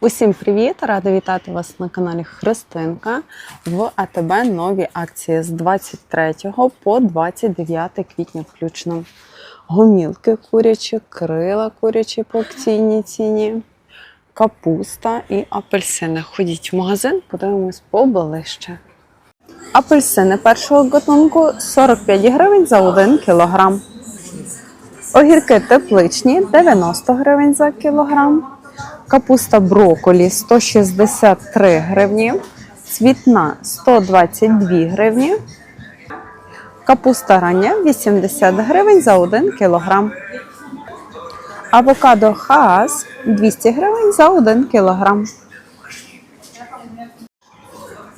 Усім привіт! Рада вітати вас на каналі Христинка. В АТБ нові акції з 23 по 29 квітня включно. Гомілки курячі, крила курячі по акційній ціні, капуста і апельсини. Ходіть в магазин, подивимось поближче. Апельсини першого гатунку 45 гривень за 1 кілограм. Огірки тепличні 90 гривень за кілограм. Капуста брокколі 163 гривні. Цвітна 122 гривні. Капуста рання 80 гривень за 1 кілограм. Авокадо хаас 200 гривень за 1 кілограм.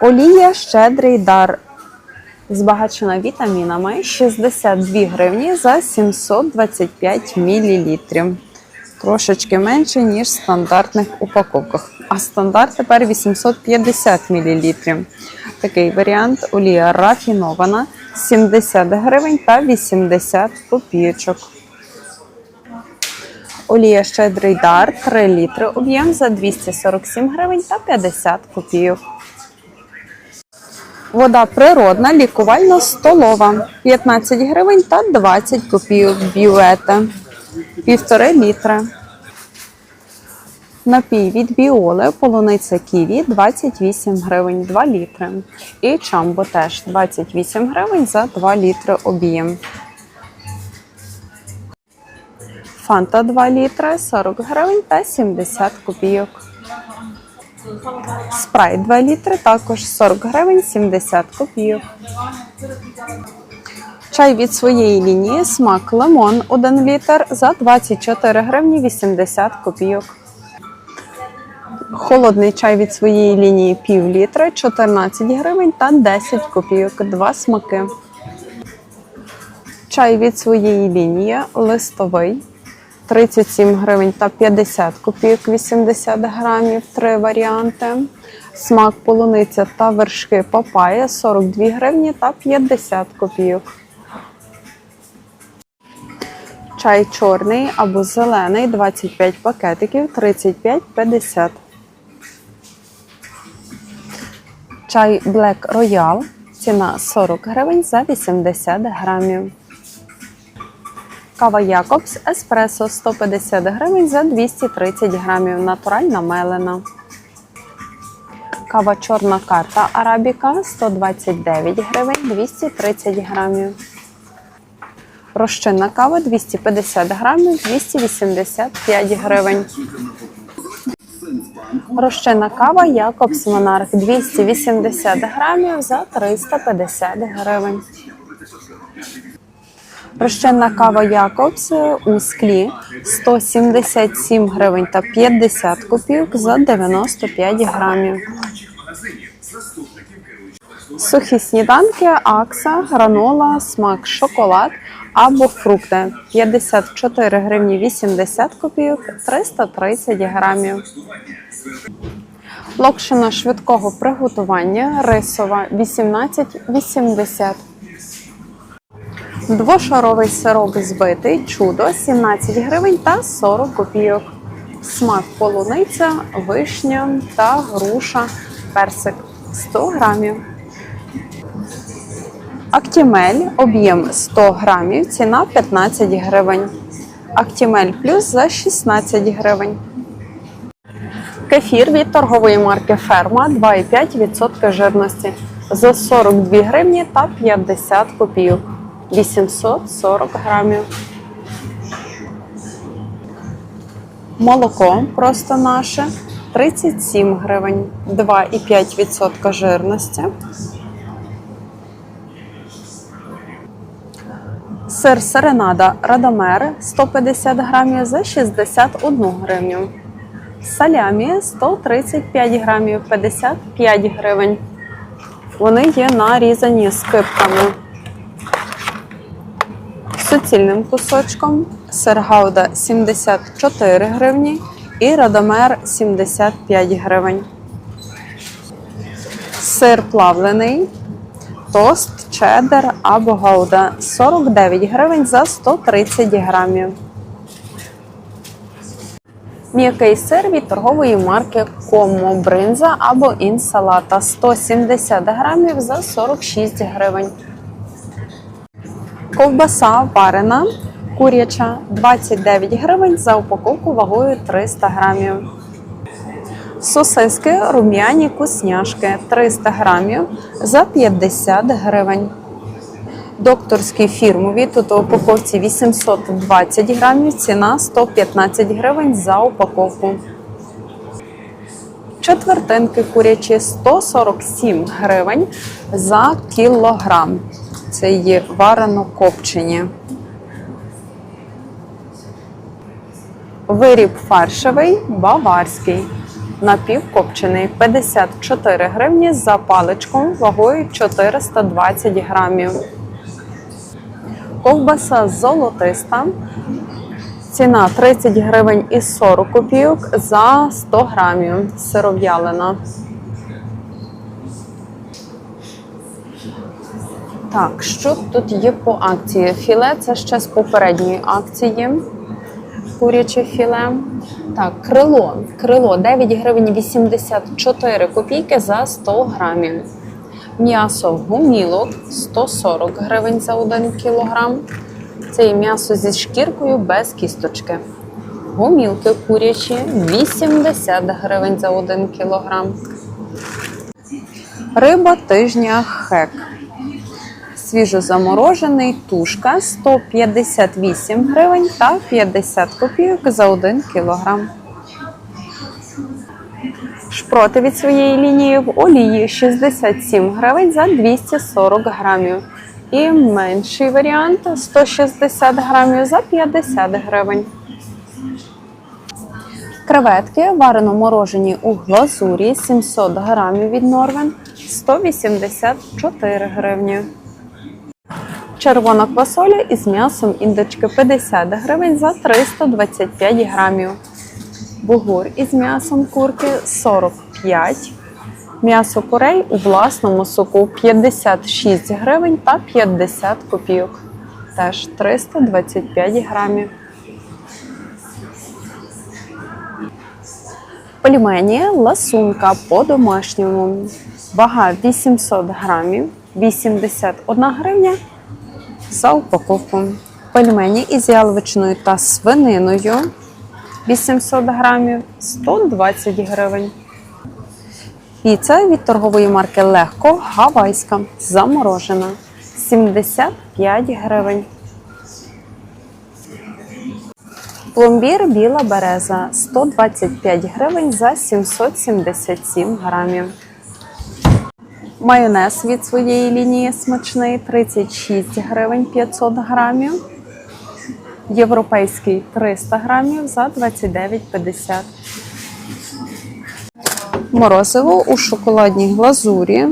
Олія щедрий дар збагачена вітамінами 62 гривні за 725 мл. Трошечки менше, ніж в стандартних упаковках. А стандарт тепер 850 мл. Такий варіант олія рафінована 70 гривень та 80 копійочок. Олія щедрий дар 3 літри об'єм за 247 гривень та 50 копійок. Вода природна, лікувально столова 15 гривень та 20 копійок бювета. Півтори літра. Напій від біоли, полуниця ківі 28 гривень 2 літри. І чамбо теж 28 гривень за 2 літри об'єм. Фанта 2 літри 40 гривень та 70 копійок. Спрайт 2 літри також 40 гривень 70 копійок. Чай від своєї лінії смак лимон 1 літр за 24 гривні 80 копійок. Холодний чай від своєї лінії пів літра 14 гривень та 10 копійок. Два смаки. Чай від своєї лінії листовий 37 гривень та 50 копійок 80 грамів. Три варіанти. Смак полуниця та вершки папая 42 гривні та 50 копійок. Чай чорний або зелений 25 пакетиків 35,50. Чай Black Royal. Ціна 40 гривень за 80 грамів. Кава Якобс Еспресо 150 гривень за 230 грамів. Натуральна мелена. Кава чорна карта Арабіка 129 гривень 230 грамів. Розчинна кава 250 грамів 285 гривень. Розчинна кава Якобс Монарх 280 грамів за 350 гривень. Розчинна кава Якобс у склі 177 гривень та 50 копійок за 95 грамів. Сухі сніданки, акса, гранола, смак, шоколад або фрукти 54 гривні 80 копійок, 330 грамів. Локшина швидкого приготування рисова 18,80. Двошаровий сироп збитий чудо 17 гривень та 40 копійок. Смак полуниця, вишня та груша, персик 100 грамів. Актімель об'єм 100 грамів, ціна 15 гривень. Актімель плюс за 16 гривень. Кефір від торгової марки Ферма 2,5% жирності за 42 гривні та 50 копійок. 840 грамів. Молоко просто наше 37 гривень, 2,5% жирності. Сир серенада Радомер 150 грамів за 61 гривню. Салямі 135 грамів 55 гривень. Вони є нарізані скипками. Суцільним кусочком сир гауда 74 гривні і радомер 75 гривень. Сир плавлений, тост, чеддер або гауда 49 гривень за 130 грамів. М'який сир від торгової марки Комо бринза або інсалата 170 грамів за 46 гривень. Ковбаса варена, куряча 29 гривень за упаковку вагою 300 грамів. Сосиски рум'яні кусняшки 300 грамів за 50 гривень. Докторські фірмові, тут у упаковці 820 грамів, ціна 115 гривень за упаковку. Четвертинки курячі 147 гривень за кілограм. Це є варено копчені. Виріб фаршевий баварський. Напівкопчений 54 гривні за паличку вагою 420 грамів. Ковбаса золотиста. Ціна 30 гривень і 40 копійок за 100 грамів. Сиров'ялина. Так, що тут є по акції? Філе це ще з попередньої акції. Куряче філе. Так, крило. Крило 9 гривень 84 копійки за 100 грамів. М'ясо гумілок 140 гривень за 1 кілограм. Це є м'ясо зі шкіркою без кісточки. Гумілки курячі 80 гривень за 1 кілограм. Риба тижня хек. Свіжозаморожений тушка 158 гривень та 50 копійок за 1 кілограм. Шпроти від своєї лінії в олії 67 гривень за 240 грамів. І менший варіант 160 грамів за 50 гривень. Креветки варено морожені у глазурі 700 грамів від Норвен 184 гривні. Червона квасоля із м'ясом індички 50 гривень за 325 грамів. Бугур із м'ясом курки 45. М'ясо курей у власному соку 56 гривень та 50 копійок. Теж 325 грамів. Пельмені ласунка по-домашньому. Вага 800 грамів, 81 гривня за упаковку. Пельмені із яловичиною та свининою 800 грамів 120 гривень. Піца від торгової марки Легко гавайська заморожена 75 гривень. Пломбір біла береза 125 гривень за 777 грамів. Майонез від своєї лінії смачний 36 гривень 500 грамів. Європейський 300 грамів за 29,50. Морозиво у шоколадній глазурі.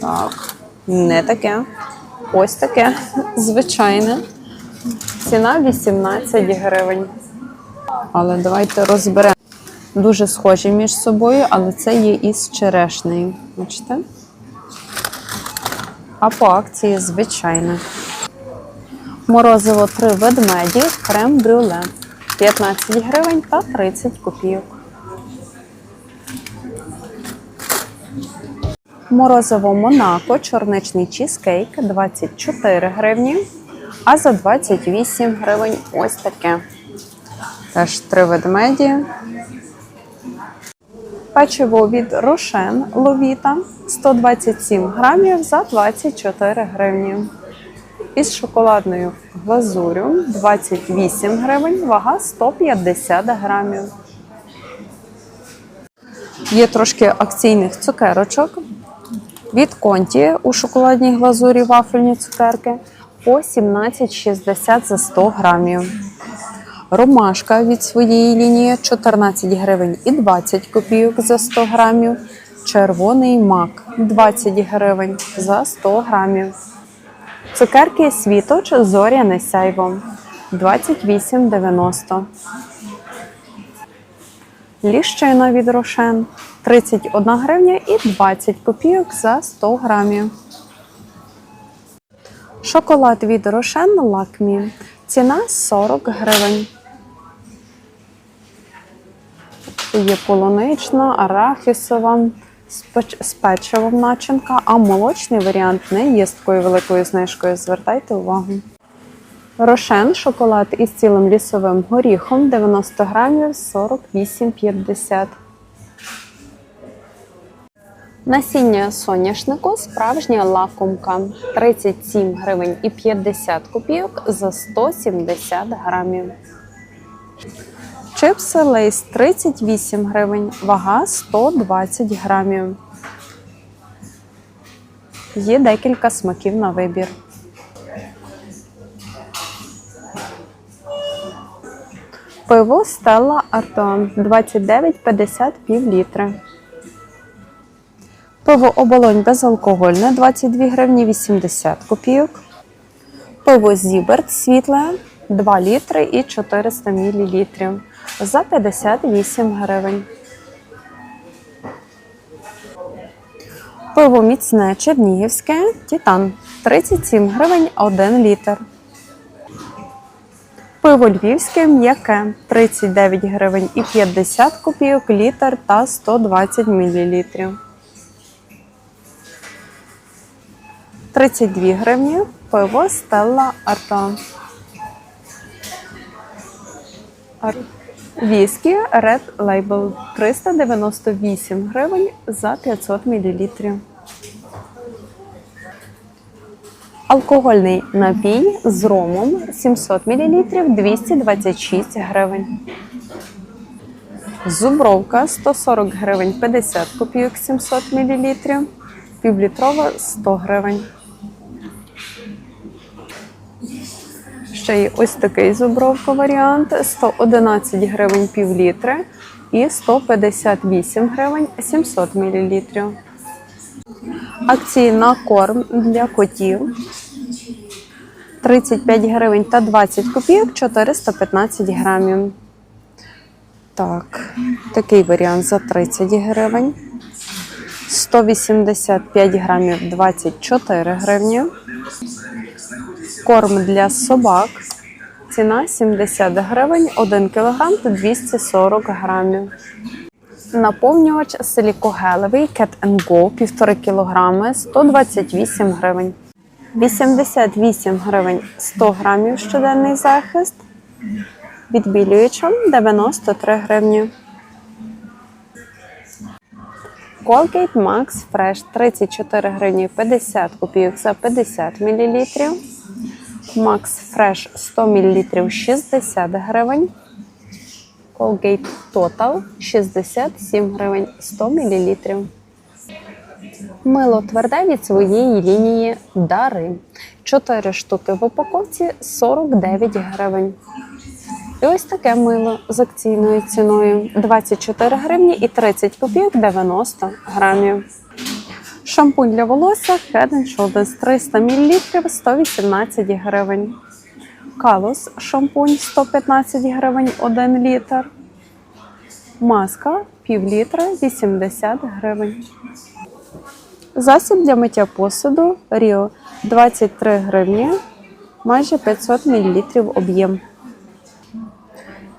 Так, не таке. Ось таке. Звичайне. Ціна 18 гривень. Але давайте розберемо. Дуже схожі між собою, але це є із черешнею. Бачите? А по акції звичайне. Морозиво 3 ведмеді, крем брюле 15 гривень та 30 копійок. Морозиво Монако, чорничний чізкейк 24 гривні, а за 28 гривень ось таке. Теж три ведмеді. Печиво від Рошен Ловіта 127 грамів за 24 гривні. Із шоколадною глазурю 28 гривень, вага 150 грамів. Є трошки акційних цукерочок. Від конті у шоколадній глазурі вафельні цукерки по 17,60 за 100 грамів. Ромашка від своєї лінії 14 гривень і 20 копійок за 100 грамів. Червоний мак 20 гривень за 100 грамів. Цукерки світоч зоряне сяйво 28,90. Ліщина від рошен 31 гривня і 20 копійок за 100 грамів. Шоколад від рошен лакмі. Ціна 40 гривень. Є полунична, арахісова, з печ- печивом начинка, а молочний варіант не є з такою великою знижкою. Звертайте увагу. Рошен шоколад із цілим лісовим горіхом 90 грамів 48,50. Насіння соняшнику справжня лакомка 37 гривень і 50 копійок за 170 грамів. Чипси Лейс 38 гривень, вага 120 грамів. Є декілька смаків на вибір. Пиво Стелла Арто 29,50 пів літри. Пиво оболонь безалкогольне 22 гривні 80 копійок. Пиво Зіберт світле 2 літри і 400 мл за 58 гривень. Пиво міцне чернігівське Титан 37 гривень 1 літр. Пиво львівське м'яке 39 гривень і 50 копійок літр та 120 мл. 32 гривні пиво Стелла Арто. Віскі Red Label 398 гривень за 500 мл. Алкогольний напій з ромом 700 мл 226 гривень. Зубровка 140 гривень 50 копійок 700 мл. Півлітрова 100 гривень. Ще є ось такий зубровка варіант 111 гривень пів літри і 158 гривень 700 мл. Акції на корм для котів 35 гривень та 20 копійок 415 грамів. Так, такий варіант за 30 гривень. 185 грамів 24 гривні. Корм для собак. Ціна 70 гривень, 1 кг та 240 грамів. Наповнювач силікогелевий Cat Go 1,5 кг 128 гривень. 88 гривень 100 грамів щоденний захист. Відбілюючим 93 гривні. Colgate Max Fresh 34 гривні 50 копійок за 50 мл. Max Fresh 100 мл 60 гривень. Colgate Total 67 гривень 100 мл. Мило тверде від своєї лінії Дари. 4 штуки в упаковці 49 гривень. І ось таке мило з акційною ціною 24 гривні і 30 копійок 90 грамів. Шампунь для волосся Head Shoulders 300 мл 118 гривень. Калус шампунь 115 гривень 1 літр. Маска пів літра 80 гривень. Засіб для миття посуду Ріо 23 гривні, майже 500 мл об'єм.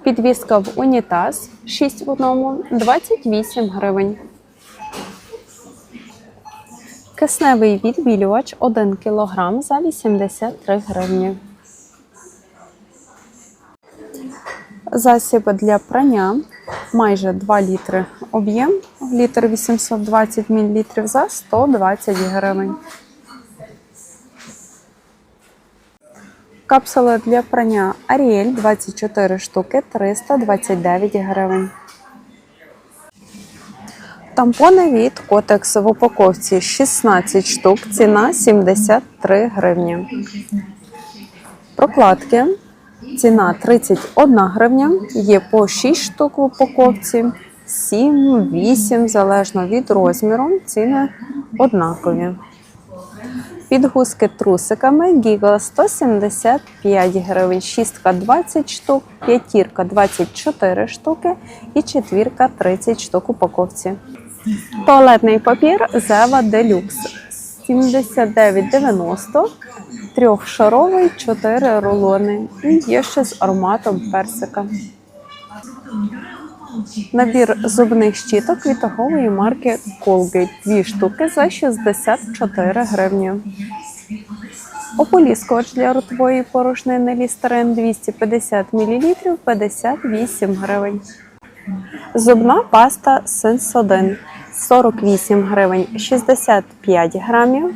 Підвіска в унітаз 6 в одному 28 гривень. Кисневий відбілювач 1 кг за 83 гривні. Засіб для прання майже 2 літри об'єм, літр 820 мл за 120 гривень. Капсула для прання Ariel 24 штуки 329 гривень. Тампони від Котекс в упаковці. 16 штук, ціна 73 гривні. Прокладки. Ціна 31 гривня, є по 6 штук в упаковці, 7, 8, залежно від розміру, ціни однакові. Підгузки трусиками. Гіга 175 гривень, шістка 20 штук, п'ятірка 24 штуки. І четвірка 30 штук упаковці. Туалетний папір Зева Делюкс 79,90, трьохшаровий, 4 рулони. І є ще з ароматом персика. Набір зубних щіток від марки Colgate. Дві штуки за 64 гривні. Ополіскувач для ротової порожнини Лістерин 250 мл 58 гривень. Зубна паста Сенсодин 48 гривень 65 грамів.